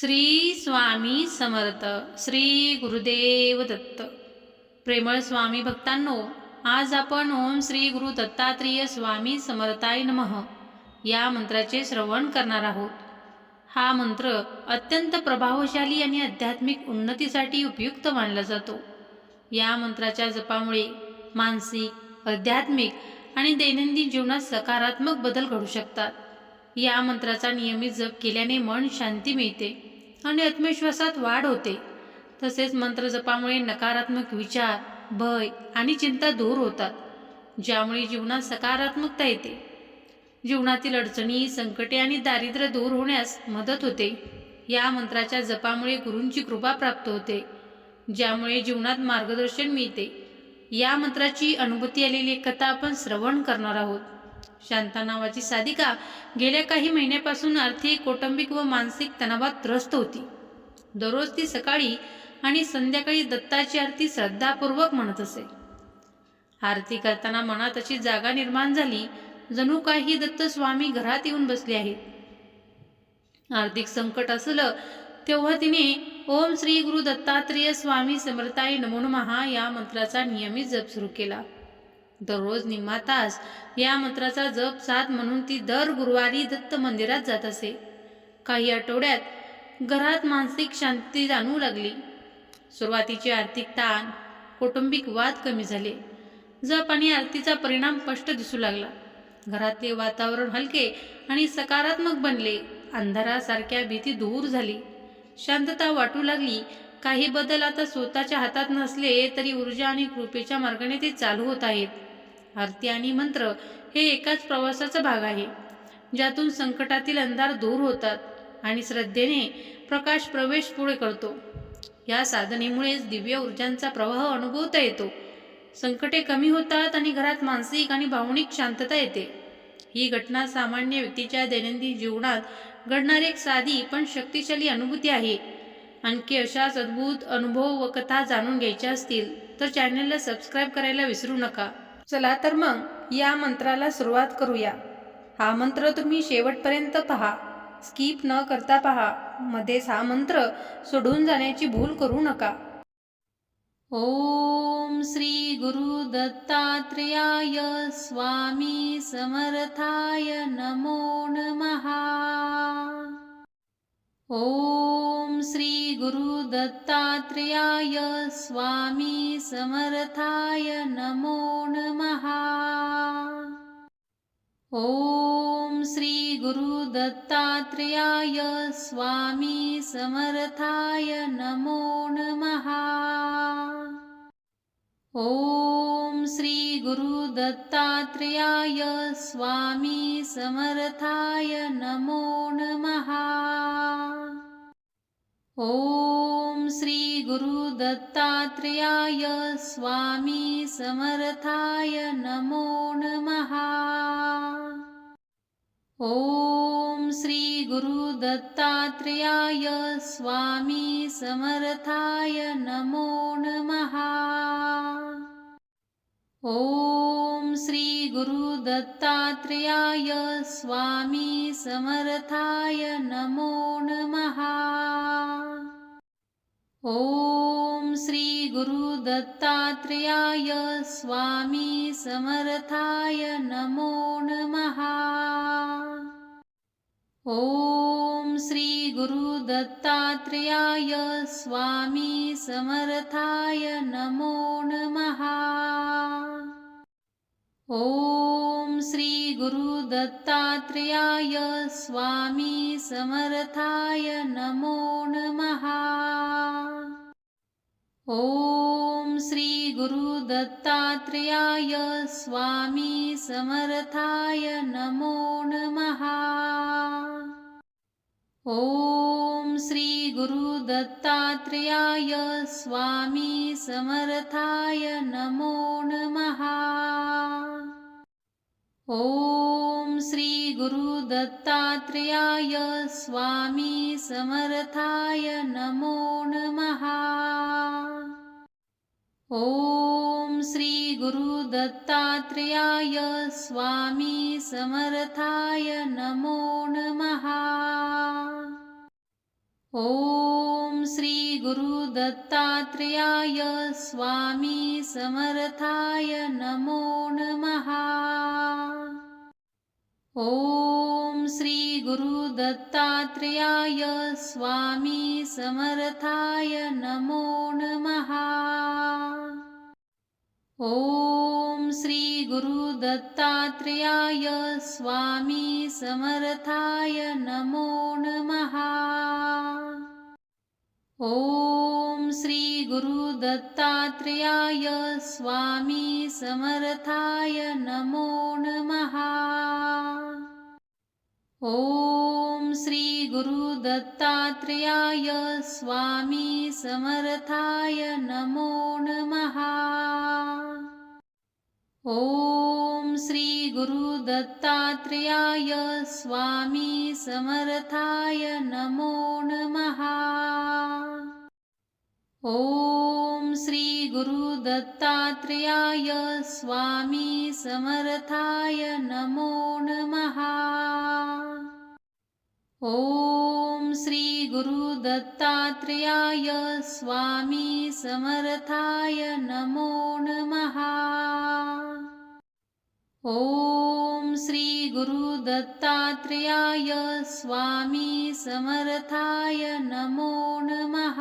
श्री स्वामी समर्थ श्री गुरुदेव दत्त. प्रेमळ स्वामी भक्तांनो आज आपण ओम श्री गुरु दत्तात्रेय स्वामी समर्थाय नमः या मंत्राचे श्रवण करणार आहोत. हा मंत्र अत्यंत प्रभावशाली आणि आध्यात्मिक उन्नतीसाठी उपयुक्त मानला जातो. या मंत्राच्या जपामुळे मानसिक आध्यात्मिक आणि दैनंदिन जीवनात सकारात्मक बदल घडू शकतात. या मंत्राचा नियमित जप केल्याने मन शांती मिळते आणि आत्मविश्वासात वाढ होते. तसेच मंत्र जपामुळे नकारात्मक विचार भय आणि चिंता दूर होतात ज्यामुळे जीवनात सकारात्मकता येते. जीवनातील अडचणी संकटे आणि दारिद्र्य दूर होण्यास मदत होते. या मंत्राच्या जपामुळे गुरूंची कृपा प्राप्त होते ज्यामुळे जीवनात मार्गदर्शन मिळते. या मंत्राची अनुभूती आलेली कथा आपण श्रवण करणार आहोत. शांता नावाची साधिका गेल्या काही महिन्यापासून आर्थिक कौटुंबिक व मानसिक तणावात त्रस्त होती. दररोज ती सकाळी आणि संध्याकाळी दत्ताची आरती श्रद्धापूर्वक म्हणत असे. आरती करताना मनात अशी जागा निर्माण झाली जणू काही दत्त स्वामी घरात येऊन बसले आहेत. आर्थिक संकट असलं तेव्हा तिने ओम श्री गुरु दत्तात्रेय स्वामी समर्थाय नमो महा या मंत्राचा नियमित जप सुरू केला. दररोज निम्मा तास. या मंत्राचा जप साथ म्हणून ती दर गुरुवारी दत्त मंदिरात जात असे. काही आठवड्यात घरात मानसिक शांती जाणवू लागली. सुरुवातीचे आर्थिक ताण कौटुंबिक वाद कमी झाले. जप आणि आरतीचा परिणाम स्पष्ट दिसू लागला. घरातले वातावरण हलके आणि सकारात्मक बनले. अंधारासारख्या भीती दूर झाली. शांतता वाटू लागली. काही बदल आता स्वतःच्या हातात नसले तरी ऊर्जा आणि कृपेच्या मार्गाने ते चालू होत आहेत. आरती आणि मंत्र हे एकाच प्रवासाचा भाग आहे ज्यातून संकटातील अंधार दूर होतात आणि श्रद्धेने प्रकाश प्रवेश पुढे करतो. या साधनेमुळेच दिव्य ऊर्जांचा प्रवाह अनुभवता येतो. संकटे कमी होतात आणि घरात मानसिक आणि भावनिक शांतता येते. ही घटना सामान्य व्यक्तीच्या दैनंदिन जीवनात घडणारी एक साधी पण शक्तिशाली अनुभूती आहे. आणखी अशाच अद्भुत अनुभव व कथा जाणून घ्यायच्या असतील तर चॅनलला सबस्क्राईब करायला विसरू नका. चला तर मग या मंत्राला सुरुवात करूया. हा मंत्र तुम्ही शेवटपर्यंत पहा. स्किप न करता पहा. मध्येच हा मंत्र सोडून जाण्याची भूल करू नका. ओम श्री गुरु दत्तात्रेयाय स्वामी समर्थाय नमो नमहा ओम श्री गुरु दत्तात्रेयाय स्वामी समर्थाय नमो नमः। ओम श्री गुरु दत्तात्रेयाय स्वामी समर्थाय नमो नमः। ओम श्री गुरु दत्तात्रेयाय स्वामी समर्थाय नमो नमः ओम श्री गुरु दत्तात्रेयाय स्वामी समर्थाय नमो नमः। ओम श्री गुरु दत्तात्रेयाय स्वामी समर्थाय नमो नमः। ओम श्री गुरु दत्तात्रेयाय स्वामी समर्थाय नमः ओम श्री गुरु दत्तात्रेयाय स्वामी समर्थाय नमो नमः। ओम श्री गुरु दत्तात्रेयाय स्वामी समर्थाय नमो नमः। ओम श्री गुरु दत्तात्रेयाय स्वामी समर्थाय नमो नमः ओम श्री गुरु दत्तात्रेयाय स्वामी समर्थाय नमो नमः। ओम श्री गुरु दत्तात्रेयाय स्वामी समर्थाय नमो नमः। ओम श्री गुरु दत्तात्रेयाय स्वामी समर्थाय नमो नमः ओम श्री गुरु दत्तात्रेयाय स्वामी समर्थाय नमो नमः। ॐ श्री गुरुदत्तात्रेयाय स्वामी समर्थाय नमो नमः। ॐ श्री गुरुदत्तात्रेयाय स्वामी समर्थाय नमो नमः ॐ श्री गुरुदत्तात्रेयाय स्वामी समर्थाय नमो नमः। ॐ श्री गुरुदत्तात्रेयाय स्वामी समर्थाय नमो नमः। ॐ श्री गुरुदत्तात्रेयाय स्वामी समर्थाय नमो नमः ॐ श्री गुरुदत्तात्रेयाय स्वामी समर्थाय नमो नमः। ॐ श्री गुरुदत्तात्रेयाय स्वामी समर्थाय नमो नमः। ॐ श्री गुरुदत्तात्रेयाय स्वामी समर्थाय नमो नमः ॐ श्री गुरुदत्तात्रेयाय स्वामी समर्थाय नमो नमः।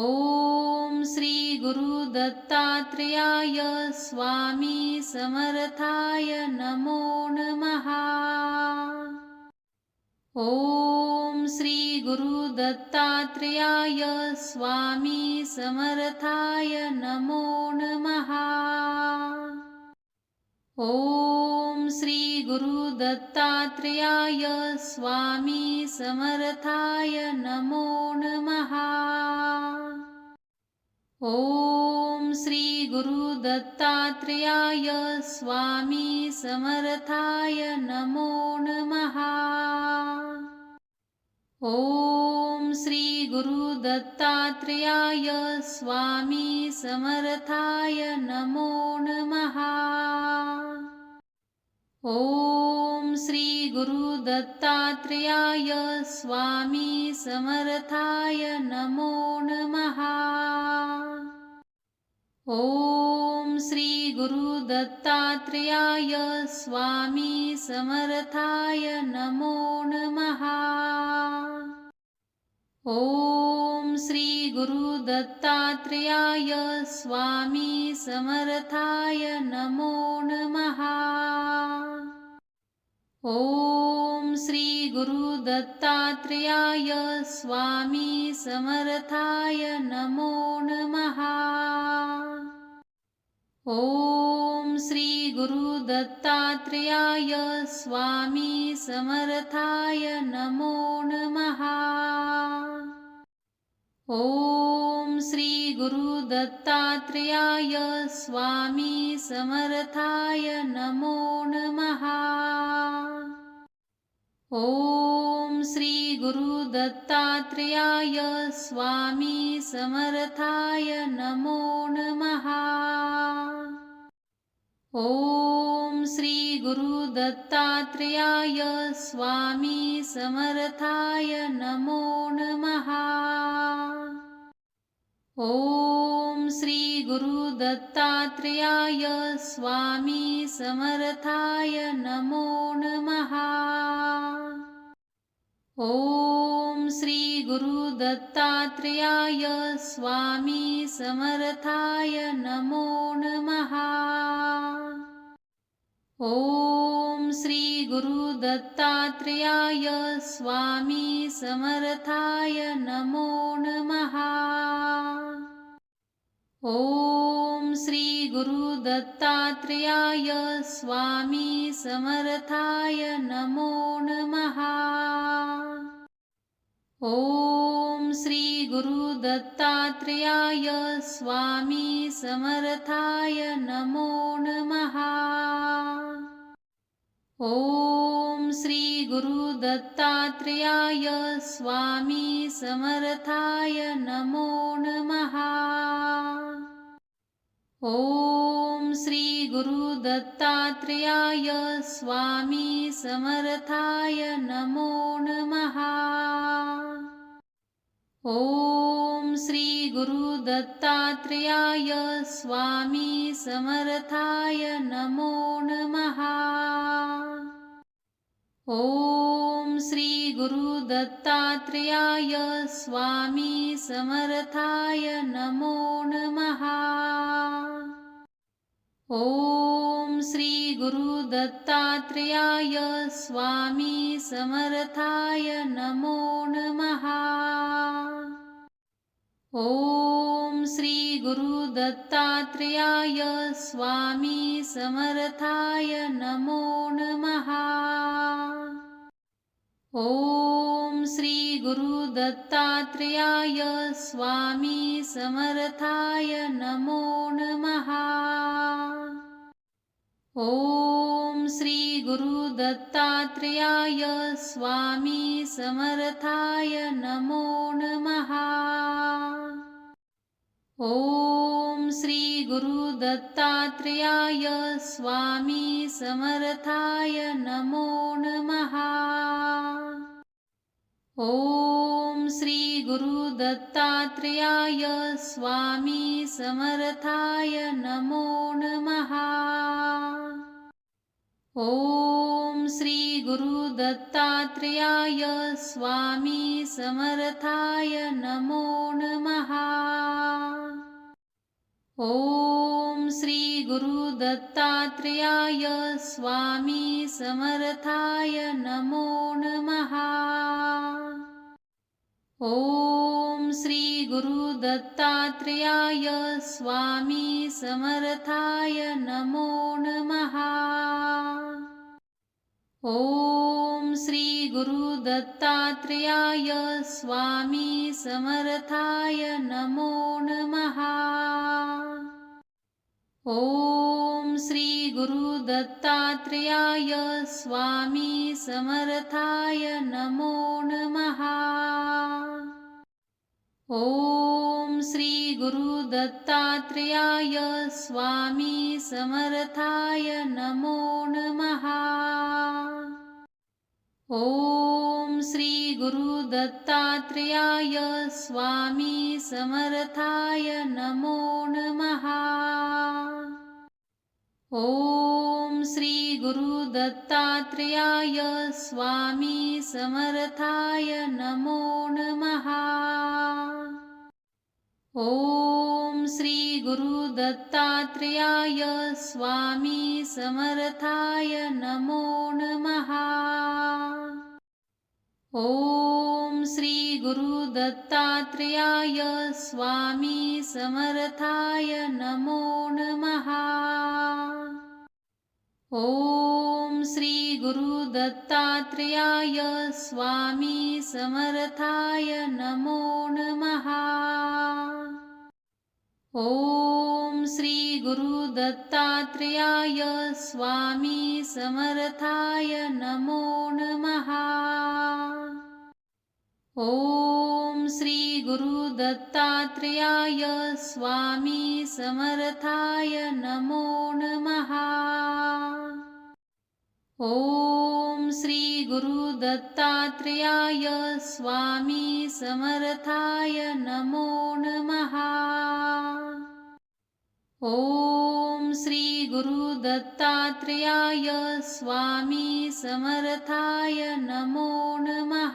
ॐ श्री गुरुदत्तात्रेयाय स्वामी समर्थाय नमो नमः। ॐ श्री गुरुदत्तात्रेयाय स्वामी समर्थाय नमो नमः ॐ श्री गुरुदत्तात्रेयाय स्वामी समर्थाय नमो नमः। ॐ श्री गुरुदत्तात्रेयाय स्वामी समर्थाय नमो नमः। ॐ श्री गुरुदत्तात्रेयाय स्वामी समर्थाय नमो नमः ॐ श्री गुरुदत्तात्रेयाय स्वामी समर्थाय नमो नमः। ॐ श्री गुरुदत्तात्रेयाय स्वामी समर्थाय नमो नमः ॐ श्री गुरुदत्तात्रेयाय स्वामी समर्थाय नमो नमः। ॐ श्री गुरुदत्तात्रेयाय स्वामी समर्थाय नमो नमः। ॐ श्री गुरुदत्तात्रेयाय स्वामी समर्थाय नमो नमः ॐ श्री गुरुदत्तात्रेयाय स्वामी समर्थाय नमो नमः। ॐ श्री गुरुदत्तात्रेयाय स्वामी समर्थाय नमो नमः। ॐ श्री गुरुदत्तात्रेयाय स्वामी समर्थाय नमो नमः ॐ श्री गुरुदत्तात्रेयाय स्वामी समर्थाय नमो नमः। ॐ श्री गुरुदत्तात्रेयाय स्वामी समर्थाय नमो नमः। ॐ श्री गुरुदत्तात्रेयाय स्वामी समर्थाय नमो नमः ॐ श्री गुरुदत्तात्रेयाय स्वामी समर्थाय नमो नमः। ॐ श्री गुरुदत्तात्रेयाय स्वामी समर्थाय नमो नमः। ॐ श्री गुरुदत्तात्रेयाय स्वामी समर्थाय नमो नमः ॐ श्रीगुरुदत्तात्रेयाय स्वामी समर्थाय नमो नमः। ॐ श्रीगुरुदत्तात्रेयाय स्वामी समर्थाय नमो नमः। ॐ श्री गुरुदत्तात्रेयाय स्वामी समर्थाय नमो नमः। ॐ श्री गुरुदत्तात्रेयाय स्वामी समर्थाय नमो नमः। ॐ श्री गुरुदत्तात्रेयाय स्वामी समर्थाय नमो नमः ॐ श्री गुरुदत्तात्रेयाय स्वामी समर्थाय नमो नमः। ॐ श्री गुरुदत्तात्रेयाय स्वामी समर्थाय नमो नमः। ॐ श्री गुरुदत्तात्रेयाय स्वामी समर्थाय नमो नमः ॐ श्री गुरुदत्तात्रेयाय स्वामी समर्थाय नमो नमः। ॐ श्री गुरुदत्तात्रेयाय स्वामी समर्थाय नमो नमः। ॐ श्री गुरुदत्तात्रेयाय स्वामी समर्थाय नमो नमः ॐ श्री गुरुदत्तात्रेयाय स्वामी समर्थाय नमो नमः। ॐ श्री गुरुदत्तात्रेयाय स्वामी समर्थाय नमो नमः। ॐ श्री गुरुदत्तात्रेयाय स्वामी समर्थाय नमो नमः ॐ श्री गुरुदत्तात्रेयाय स्वामी समर्थाय नमो नमः। ॐ श्री गुरुदत्तात्रेयाय स्वामी समर्थाय नमो नमः। ॐ श्री गुरुदत्तात्रेयाय स्वामी समर्थाय नमो नमः ॐ श्री गुरुदत्तात्रेयाय स्वामी समर्थाय नमो नमः। ॐ श्री गुरुदत्तात्रेयाय स्वामी समर्थाय नमो नमः। ॐ श्री गुरुदत्तात्रेयाय स्वामी समर्थाय नमो नमः ॐ श्री गुरुदत्तात्रेयाय स्वामी समर्थाय नमो नमः। ॐ श्री गुरुदत्तात्रेयाय स्वामी समर्थाय नमो नमः। ॐ श्री गुरुदत्तात्रेयाय स्वामी समर्थाय नमो नमः ॐ श्री गुरुदत्तात्रेयाय स्वामी समर्थाय नमो नमः।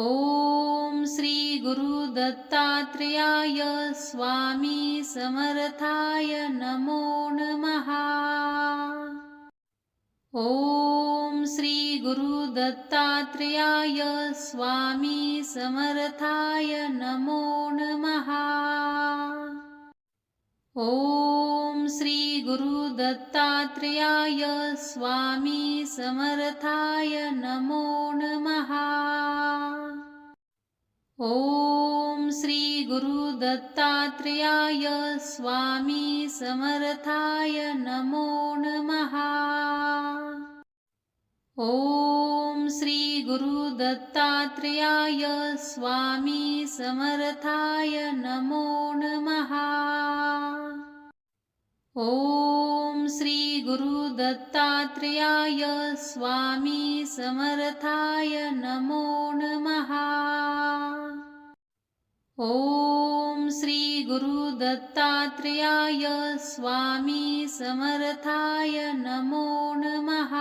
ॐ श्री गुरुदत्तात्रेयाय स्वामी समर्थाय नमो नमः। ॐ श्री गुरुदत्तात्रेयाय स्वामी समर्थाय नमः ॐ श्री गुरुदत्तात्रेयाय स्वामी समर्थाय नमो नमः। ॐ श्री गुरुदत्तात्रेयाय स्वामी समर्थाय नमो नमः। ॐ श्री गुरुदत्तात्रेयाय स्वामी समर्थाय नमो नमः ॐ श्री गुरु दत्तात्रेयाय स्वामी समर्थाय नमो नमः। ॐ श्री गुरु दत्तात्रेयाय स्वामी समर्थाय नमो नमः।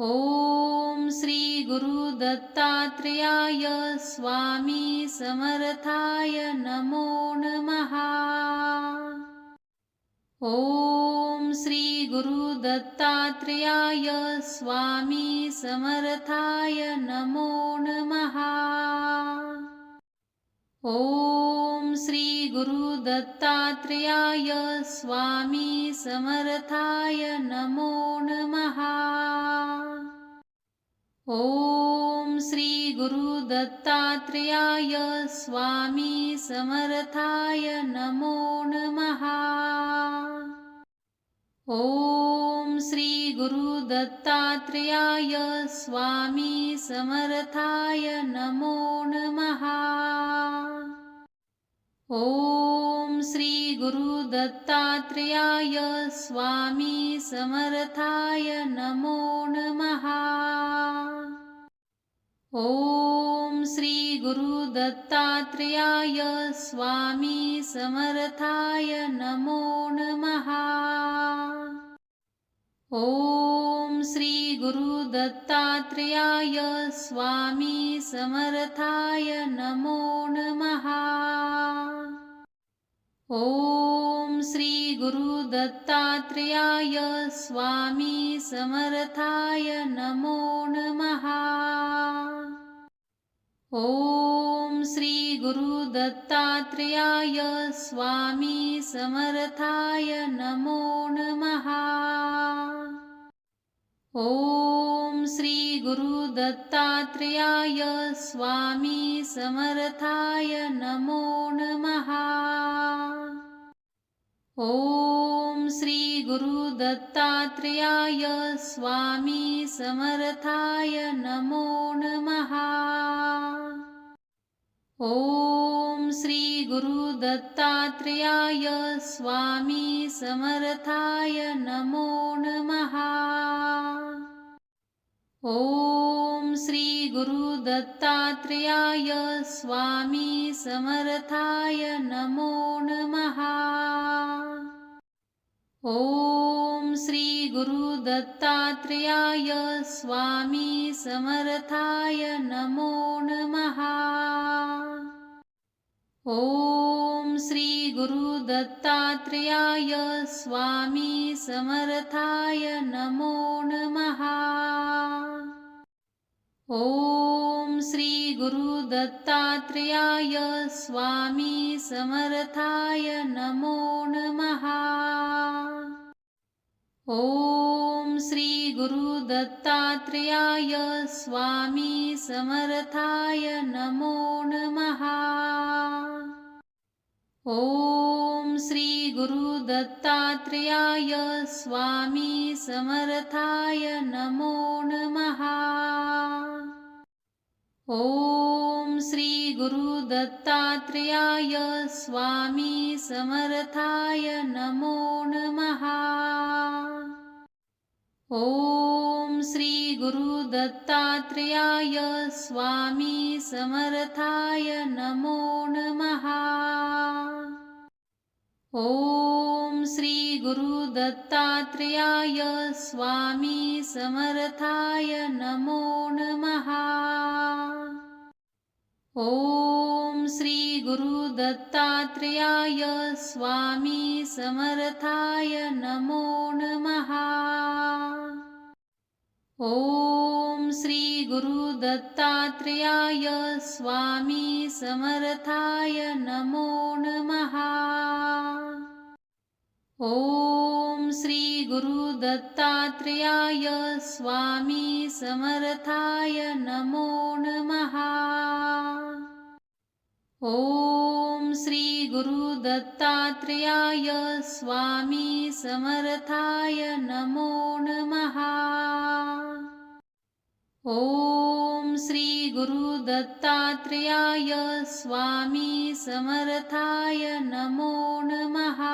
ॐ श्री गुरु दत्तात्रेयाय स्वामी समर्थाय नमो नमः ॐ श्री गुरु दत्तात्रेयाय स्वामी समर्थाय नमो नमः। ॐ श्री गुरु दत्तात्रेयाय स्वामी समर्थाय नमो नमः। ॐ श्री गुरु दत्तात्रेयाय स्वामी समर्थाय नमो नमः ॐ श्री गुरु दत्तात्रेयाय स्वामी समर्थाय नमो नमः। ॐ श्री गुरु दत्तात्रेयाय स्वामी समर्थाय नमो नमः। ॐ श्री गुरु दत्तात्रेयाय स्वामी समर्थाय नमो नमः ॐ श्री गुरु दत्तात्रेयाय स्वामी समर्थाय नमो नमः। ॐ श्री गुरु दत्तात्रेयाय स्वामी समर्थाय नमो नमः। ॐ श्री गुरु दत्तात्रेयाय स्वामी समर्थाय नमो नमः ॐ श्री गुरु दत्तात्रेयाय स्वामी समर्थाय नमो नमः। ॐ श्री गुरु दत्तात्रेयाय स्वामी समर्थाय नमो नमः। ॐ श्री गुरु दत्तात्रेयाय स्वामी समर्थाय नमो नमः ॐ श्री गुरु दत्तात्रेयाय स्वामी समर्थाय नमो नमः। ॐ श्री गुरु दत्तात्रेयाय स्वामी समर्थाय नमो नमः। ॐ श्री गुरु दत्तात्रेयाय स्वामी समर्थाय नमो नमः ॐ श्री गुरु दत्तात्रेयाय स्वामी समर्थाय नमो नमः। ॐ श्री गुरु दत्तात्रेयाय स्वामी समर्थाय नमो नमः। ॐ श्री गुरु दत्तात्रेयाय स्वामी समर्थाय नमो नमः ॐ श्री गुरु दत्तात्रेयाय स्वामी समर्थाय नमो नमः। ॐ श्री गुरु दत्तात्रेयाय स्वामी समर्थाय नमो नमः। ॐ श्री गुरु दत्तात्रेयाय स्वामी समर्थाय नमो नमः ॐ श्री गुरु दत्तात्रेयाय स्वामी समर्थाय नमो नमः। ॐ श्री गुरु दत्तात्रेयाय स्वामी समर्थाय नमो नमः। ॐ श्री गुरु दत्तात्रेयाय स्वामी समर्थाय नमो नमः ॐ श्री गुरु दत्तात्रेयाय स्वामी समर्थाय नमो नमः। ॐ श्री गुरु दत्तात्रेयाय स्वामी समर्थाय नमो नमः